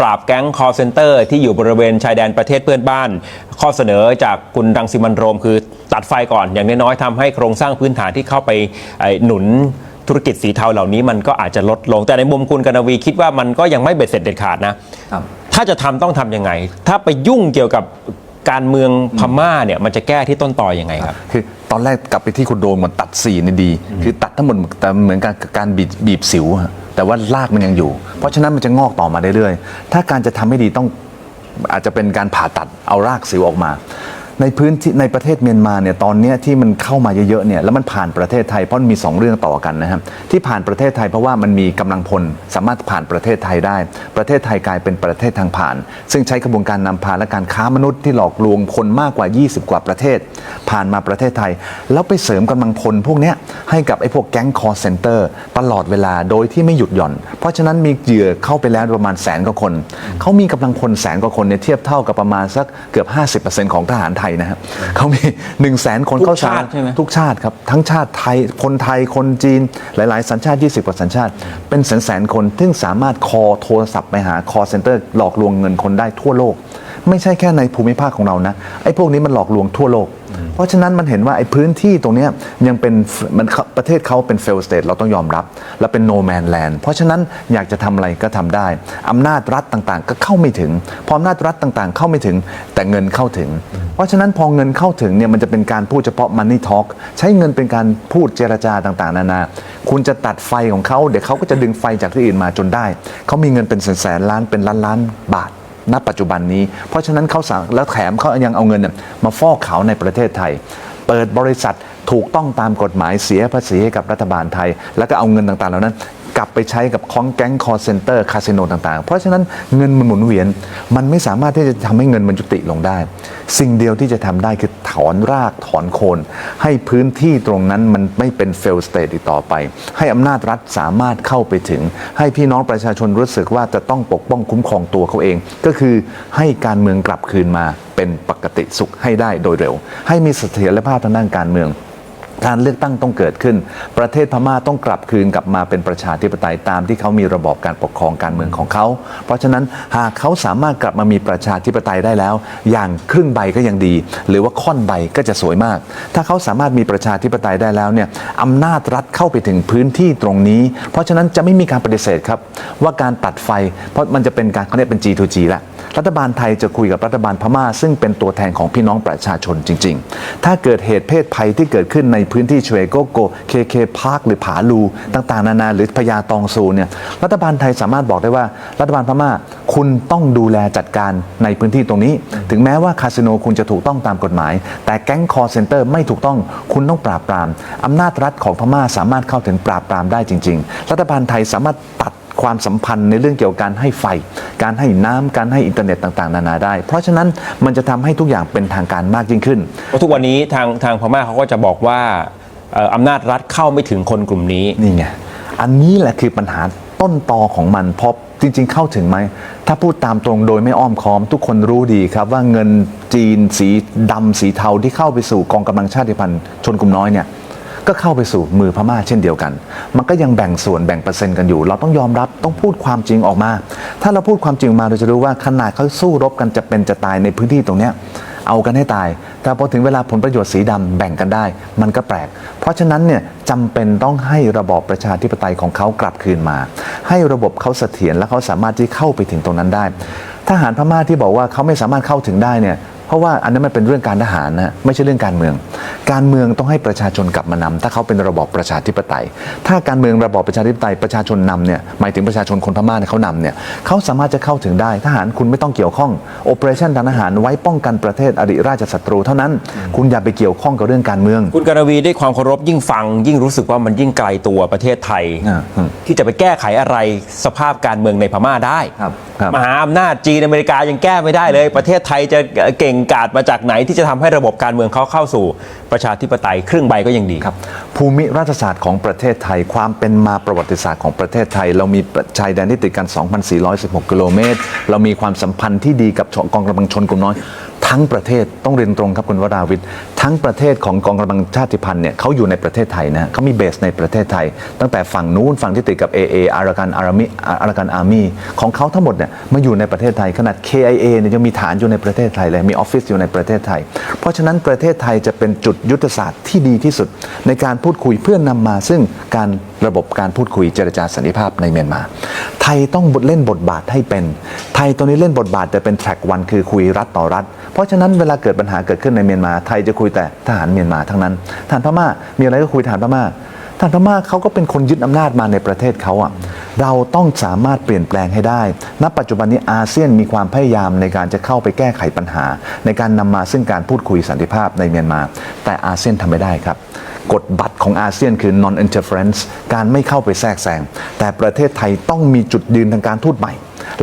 ปราบแก๊ง call center ที่อยู่บริเวณชายแดนประเทศเพื่อนบ้าน ข้อเสนอจากคุณรังสิมันต์โรม คือตัดไฟก่อน อย่างน้อยๆทำให้โครงสร้างพื้นฐานที่เข้าไปไอ้หนุนธุรกิจสีเทาเหล่านี้มันก็อาจจะลดลง แต่ในมุมคุณกนวีคิดว่ามันก็ยังไม่เบ็ดเสร็จเด็ดขาดนะครับถ้าจะทำต้องทำยังไง ถ้าไปยุ่งเกี่ยวกับการเมืองพม่าเนี่ยมันจะแก้ที่ต้นตอยังไงครับ คือตอนแรกกลับไปที่คุณโดมมันตัดสีนี่ดี คือตัดทั้งหมดแต่เหมือนการการบีบบีบสิวอะ แต่ว่ารากมันยังอยู่ เพราะฉะนั้นมันจะงอกต่อมาเรื่อยๆ ถ้าการจะทำให้ดีต้องอาจจะเป็นการผ่าตัดเอารากสิวออกมา ในพื้นที่ในประเทศเมียนมาเนี่ยตอนนี้ที่มันเข้ามาเยอะๆเนี่ยแล้วมันผ่านประเทศไทยเพราะมันมีสองเรื่องต่อกันนะครับที่ผ่านประเทศไทยเพราะว่ามันมีกำลังพลสามารถผ่านประเทศไทยได้ ประเทศไทยกลายเป็นประเทศทางผ่าน ซึ่งใช้กระบวนการนำพาและการค้ามนุษย์ที่หลอกลวงคนมากกว่า 20 กว่าประเทศ ผ่านมาประเทศไทย แล้วไปเสริมกำลังพลพวกนี้ให้กับไอ้พวกแก๊งคอร์เซนเตอร์ตลอดเวลาโดยที่ไม่หยุดหย่อน เพราะฉะนั้นมีเหยื่อเข้าไปแล้วประมาณแสนกว่าคนเขามีกำลังพลแสนกว่าคนเนี่ยเทียบเท่ากับประมาณสักเกือบ 50%ของทหารไทยนะครับเขามี1นึ่งแสนคนทุกเข้าชาติใช่ไหมทุกชาติครับทั้งชาติไทยคนไทยคนจีนหลาย ๆ สัญชาติ 20 กว่าสัญชาติ เป็นแสนแสนๆคนซึ่งสามารถคอโทรศัพท์ไปหาคอเซ็นเตอร์หลอกลวงเงินคนได้ทั่วโลก ไม่ใช่แค่ในภูมิภาคของเรานะไอ้พวกนี้มันหลอกลวงทั่วโลก เพราะฉะนั้นมันเห็นว่าไอ้พื้นที่ตรงเนี้ยยังเป็นมันประเทศเขาเป็น fail state เราต้องยอมรับ และเป็น no man land เพราะฉะนั้นอยากจะทำอะไรก็ทำได้อำนาจรัฐต่างๆ ก็เข้าไม่ถึงพออำนาจรัฐต่างๆ เข้าไม่ถึงแต่เงินเข้าถึง เพราะฉะนั้นพอเงินเข้าถึงเนี่ยมันจะเป็นการพูดเฉพาะ money talk ใช้เงินเป็นการพูดเจรจาต่างๆ นานา คุณจะตัดไฟของเขาเดี๋ยวเขาก็จะดึงไฟจากที่อื่นมาจนได้ เขามีเงินเป็นแสนๆล้านเป็นล้านล้านบาทณปัจจุบันนี้ เพราะฉะนั้นเขาสามแล้วแถมเขายังเอาเงินเนี่ยมาฟอกเขาในประเทศไทย เปิดบริษัทถูกต้องตามกฎหมายเสียภาษีให้กับรัฐบาลไทย แล้วก็เอาเงินต่างๆเหล่านั้น ลับไปใช้กับคองแก๊งคอร์เซนเตอร์คาสิโนต่างๆ เพราะฉะนั้นเงินมันหมุนเวียน มันไม่สามารถที่จะทำให้เงินมันยุติลงได้ สิ่งเดียวที่จะทำได้คือถอนรากถอนโคน ให้พื้นที่ตรงนั้นมันไม่เป็นเฟลสเต e อีกต่อไป ให้อำนาจรัฐสามารถเข้าไปถึง ให้พี่น้องประชาชนรู้สึกว่าจะต้องปกป้องคุ้มครองตัวเขาเอง ก็คือให้การเมืองกลับคืนมาเป็นปกติสุขให้ได้โดยเร็ว ให้มีเสถียรภาพทางด้านการเมือง การเลือกตั้งต้องเกิดขึ้น ประเทศพม่าต้องกลับคืนกลับมาเป็นประชาธิปไตยตามที่เขามีระบอบการปกครองการเมืองของเขา เพราะฉะนั้นหากเขาสามารถกลับมามีประชาธิปไตยได้แล้ว อย่างครึ่งใบก็ยังดี หรือว่าค่อนใบก็จะสวยมาก ถ้าเขาสามารถมีประชาธิปไตยได้แล้วเนี่ยอำนาจรัฐเข้าไปถึงพื้นที่ตรงนี้ เพราะฉะนั้นจะไม่มีการปฏิเสธครับว่าการตัดไฟ เพราะมันจะเป็นการเขาเรียกเป็น G2G ละ รัฐบาลไทยจะคุยกับรัฐบาลพม่า ซึ่งเป็นตัวแทนของพี่น้องประชาชนจริง ๆ ถ้าเกิดเหตุเพศภัยที่เกิดขึ้นในพื้นที่ชเวโกโกเคเคพาร์คหรือผาลู ต่างๆ นานาหรือพญาตองซูเนี่ยรัฐบาลไทยสามารถบอกได้ว่า รัฐบาลพม่า คุณต้องดูแลจัดการในพื้นที่ตรงนี้ ถึงแม้ว่าคาสิโนคุณจะถูกต้องตามกฎหมาย แต่แก๊งคอร์เซนเตอร์ไม่ถูกต้องคุณต้องปราบปรามอำนาจรัฐของพม่าสามารถเข้าถึงปราบปรามได้จริง ๆ รัฐบาลไทยสามารถตัด ความสัมพันธ์ในเรื่องเกี่ยวกับการให้ไฟ การให้น้ำการให้อินเทอร์เน็ตต่างๆ นานาได้ เพราะฉะนั้นมันจะทำให้ทุกอย่างเป็นทางการมากยิ่งขึ้นเพราะทุกวันนี้ทางทางพม่าเขาก็จะบอกว่าเอ่ออำนาจรัฐเข้าไม่ถึงคนกลุ่มนี้นี่ไงอันนี้แหละคือปัญหาต้นตอของมันเพราะจริง ๆ เข้าถึงไหม ถ้าพูดตามตรงโดยไม่อ้อมค้อม ทุกคนรู้ดีครับว่าเงินจีนสีดำสีเทาที่เข้าไปสู่กองกำลังชาติพันธุ์ชนกลุ่มน้อยเนี่ย ก็เข้าไปสู่มือพม่าเช่นเดียวกัน มันก็ยังแบ่งส่วนแบ่งเปอร์เซ็นต์กันอยู่ เราต้องยอมรับต้องพูดความจริงออกมา ถ้าเราพูดความจริงมาเราจะรู้ว่าขนาดเขาสู้รบกันจะเป็นจะตายในพื้นที่ตรงเนี้ยเอากันให้ตาย แต่พอถึงเวลาผลประโยชน์สีดำแบ่งกันได้ มันก็แปลก เพราะฉะนั้นเนี่ยจำเป็นต้องให้ระบอบประชาธิปไตยของเขากลับคืนมา ให้ระบบเขาเสถียรและเขาสามารถที่เข้าไปถึงตรงนั้นได้ ทหารพม่าที่บอกว่าเขาไม่สามารถเข้าถึงได้เนี่ย เพราะว่าอันนั้นมันเป็นเรื่องการทหารนะ ไม่ใช่เรื่องการเมือง การเมืองต้องให้ประชาชนกลับมานำถ้าเขาเป็นระบอบประชาธิปไตย ถ้าการเมืองระบอบประชาธิปไตยประชาชนนำเนี่ยหมายถึงประชาชนคนพม่าเนี่ยเขานำเนี่ยเขาสามารถจะเข้าถึงได้ทหารคุณไม่ต้องเกี่ยวข้องโอเปอเรชั่นทางทหารไว้ป้องกันประเทศอดีตราชศัตรูเท่านั้น คุณอย่าไปเกี่ยวข้องกับเรื่องการเมือง คุณกรวีด้วยความเคารพยิ่งฟัง ยิ่งรู้สึกว่ามันยิ่งไกลตัวประเทศไทยอ่าอืมที่จะไปแก้ไขอะไรสภาพการเมืองในพม่าได้ ครับครับ มหาอำนาจจีนอเมริกายังแก้ไม่ได้เลย ประเทศไทยจะเก่งกาจมาจากไหนที่จะทำให้ระบบการเมืองเขาเข้าสู่ประชาธิปไตยครึ่งใบก็ยังดี ครับภูมิรัฐศาสตร์ของประเทศไทย ความเป็นมาประวัติศาสตร์ของประเทศไทย เรามีชายแดนที่ติดกัน 2,416 กิโลเมตร เรามีความสัมพันธ์ที่ดีกับกองกำลังชนกลุ่มน้อยททั้งประเทศต้องเรียนตรงครับคุณวราวิทย์ ทั้งประเทศของกองกำลังชาติพันธุ์เนี่ยเขาอยู่ในประเทศไทยนะเขามีเบสในประเทศไทย ตั้งแต่ฝั่งนู้นฝั่งที่ติดกับ AA อารากันอารามิอารากันอาร์มีของเขาทั้งหมดเนี่ยมาอยู่ในประเทศไทยขนาด KIA เนี่ยยังมีฐานอยู่ในประเทศไทยเลยมีออฟฟิศอยู่ในประเทศไทย เพราะฉะนั้นประเทศไทยจะเป็นจุดยุทธศาสตร์ที่ดีที่สุด ในการพูดคุยเพื่อนำมาซึ่งการระบบการพูดคุยเจรจาสันติภาพในเมียนมา ไทยต้องเล่นบทบาทให้เป็น ไทยตอนนี้เล่นบทบาทแต่เป็นแทร็กวันคือคุยรัฐต่อรัฐ เพราะฉะนั้นเวลาเกิดปัญหาเกิดขึ้นในเมียนมาไทยจะคุยแต่ทหารเมียนมาทั้งนั้นทหารพม่ามีอะไรก็คุยทหารพม่าทหารพม่าเขาก็เป็นคนยึดอำนาจมาในประเทศเขาอะเราต้องสามารถเปลี่ยนแปลงให้ได้ ณ ปัจจุบันนี้อาเซียนมีความพยายามในการจะเข้าไปแก้ไขปัญหา ในการนำมาซึ่งการพูดคุยสันติภาพในเมียนมา แต่อาเซียนทำไม่ได้ครับกฎบัตรของอาเซียนคือ non interference การไม่เข้าไปแทรกแซงแต่ประเทศไทยต้องมีจุดยืนทางการทูตใหม่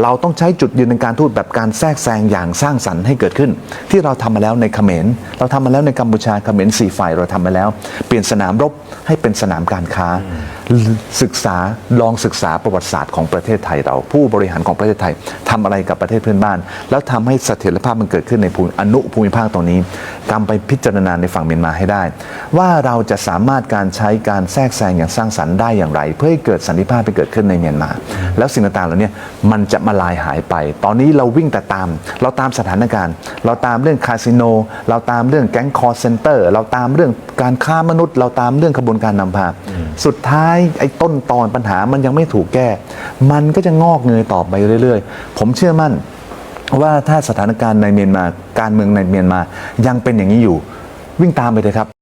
เราต้องใช้จุดยืนในการทูตแบบการแทรกแซงอย่างสร้างสรรค์ให้เกิดขึ้น ที่เราทำมาแล้วในเขมร เราทำมาแล้วในกัมพูชาเขมรสี่ฝ่ายเราทำมาแล้ว เปลี่ยนสนามรบให้เป็นสนามการค้า ศึกษาลองศึกษาประวัติศาสตร์ของประเทศไทยเรา ผู้บริหารของประเทศไทยทำอะไรกับประเทศเพื่อนบ้าน แล้วทำให้เสถียรภาพมันเกิดขึ้นในภูมิอนุภูมิภาคตรงนี้กำไปพิจารณาในฝั่งเมียนมาให้ได้ ว่าเราจะสามารถการใช้การแทรกแซงอย่างสร้างสรรค์ได้อย่างไร เพื่อให้เกิดสันติภาพไปเกิดขึ้นในเมียนมา แล้วสิ่งต่างๆเหล่านี้มันจะมาลายหายไป ตอนนี้เราวิ่งแต่ตาม เราตามสถานการณ์ เราตามเรื่องคาสิโน เราตามเรื่องแก๊งคอร์เซนเตอร์ เราตามเรื่องการค้ามนุษย์ เราตามเรื่องขบวนการนำพา สุดท้ายไอ้ต้นตอนปัญหามันยังไม่ถูกแก้ มันก็จะงอกเงยต่อไปเรื่อย ๆ ผมเชื่อมั่นว่าถ้าสถานการณ์ในเมียนมาการเมืองในเมียนมายังเป็นอย่างนี้อยู่ วิ่งตามไปเลยครับ